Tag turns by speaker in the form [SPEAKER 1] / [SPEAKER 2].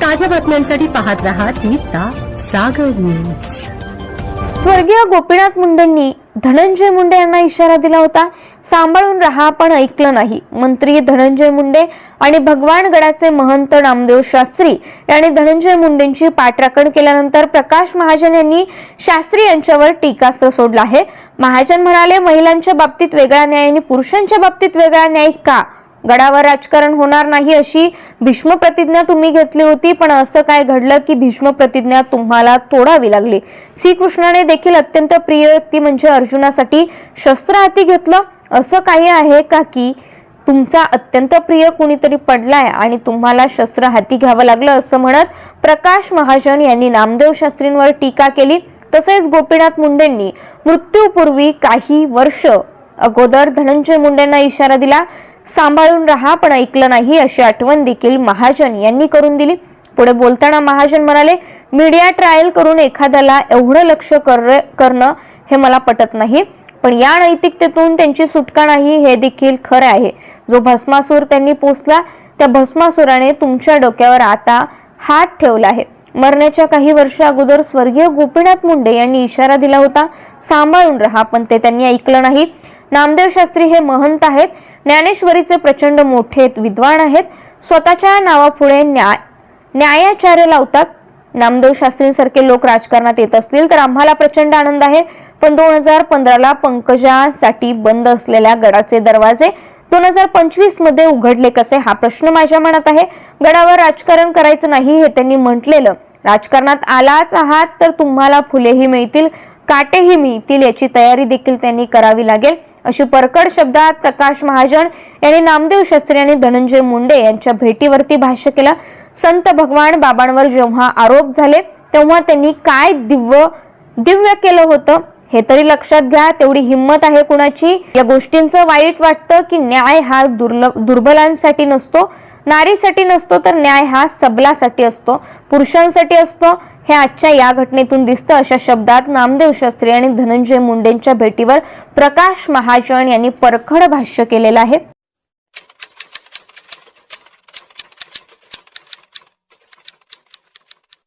[SPEAKER 1] ताज्या बातम्यांसाठी पाहत रहा तीचा सागर न्यूज
[SPEAKER 2] स्वर्गीय गोपीनाथ मुंडेंनी धनंजय मुंडे यांना इशारा दिला होता. सांभाळून राहा पण ऐकलं नाही. मंत्री धनंजय मुंडे आणि भगवान गडाचे महंत नामदेव शास्त्री यांनी धनंजय मुंडेंची पाठराखण केल्यानंतर प्रकाश महाजन यांनी शास्त्री यांच्यावर टीकास्त्र सोडलं आहे. महाजन म्हणाले महिलांच्या बाबतीत वेगळा न्याय आणि पुरुषांच्या बाबतीत वेगळा न्याय का? गडावर राजकारण होणार नाही अशी भीष्म प्रतिज्ञा तुम्ही घेतली होती पण असं काय घडलं की भीष्म प्रतिज्ञा तुम्हाला तोडावी लागली? श्रीकृष्णाने देखील अत्यंत प्रिय व्यक्ती म्हणजे अर्जुनासाठी शस्त्र हाती घेतलं. असं काही आहे का की तुमचा अत्यंत प्रिय कुणीतरी पडलाय आणि तुम्हाला शस्त्र हाती घ्यावं लागलं असं म्हणत प्रकाश महाजन यांनी नामदेव शास्त्रींवर टीका केली. तसेच गोपीनाथ मुंडेंनी मृत्यूपूर्वी काही वर्ष अगोदर धनंजय मुंडेंना इशारा दिला. सांभाळून राहा पण ऐकलं नाही अशी आठवण देखील महाजन यांनी करून दिली. पुढे बोलताना महाजन म्हणाले मीडिया ट्रायल करून एखाद्याला एवढं लक्ष कर- करणं हे मला पटत नाही. पण या नैतिकतेतून त्यांची सुटका नाही हे देखील खरं आहे. जो भस्मासूर त्यांनी पोचला त्या भस्मासुराने तुमच्या डोक्यावर आता हात ठेवला आहे. मरण्याच्या काही वर्ष अगोदर स्वर्गीय गोपीनाथ मुंडे यांनी इशारा दिला होता सांभाळून राहा पण ते त्यांनी ऐकलं नाही. नामदेव शास्त्री हे महंत आहेत. ज्ञानेश्वरीचे प्रचंड मोठे विद्वान आहेत. स्वतःच्या नावापुढे न्याय न्यायाचार्य लावतात. नामदेव शास्त्रींसारखे लोक राजकारणात येत असतील तर आम्हाला प्रचंड आनंद आहे. पण दोन हजार पंधराला पंकजासाठी बंद असलेल्या गडाचे दरवाजे दोन हजार पंचवीसमध्ये उघडले कसे? हा प्रश्न माझ्या मनात आहे. गडावर राजकारण करायचं नाही हे त्यांनी म्हटलेलं. राजकारणात आलाच आहात तर तुम्हाला फुलेही मिळतील. काटेही मिळतील याची तयारी देखील त्यांनी करावी लागेल. अशी परकड शब्दात प्रकाश महाजन यांनी नामदेव शास्त्री आणि धनंजय मुंडे यांच्या भेटीवरती भाष्य केलं. संत भगवान बाबांवर जेव्हा आरोप झाले तेव्हा त्यांनी काय दिव्य दिव्य केलं होतं? हे तरी लक्षात घ्या तेवढी हिंमत आहे कुणाची? या गोष्टींचं वाईट वाटतं की न्याय हा दुर्ल दुर्बलांसाठी नसतो. नारीसाठी नसतो तर न्याय हा सबलासाठी असतो. पुरुषांसाठी असतो. हे आजच्या या घटनेतून दिसतं अशा शब्दात नामदेव शास्त्री आणि धनंजय मुंडेंच्या भेटीवर प्रकाश महाजन यांनी परखड भाष्य केलेलं आहे.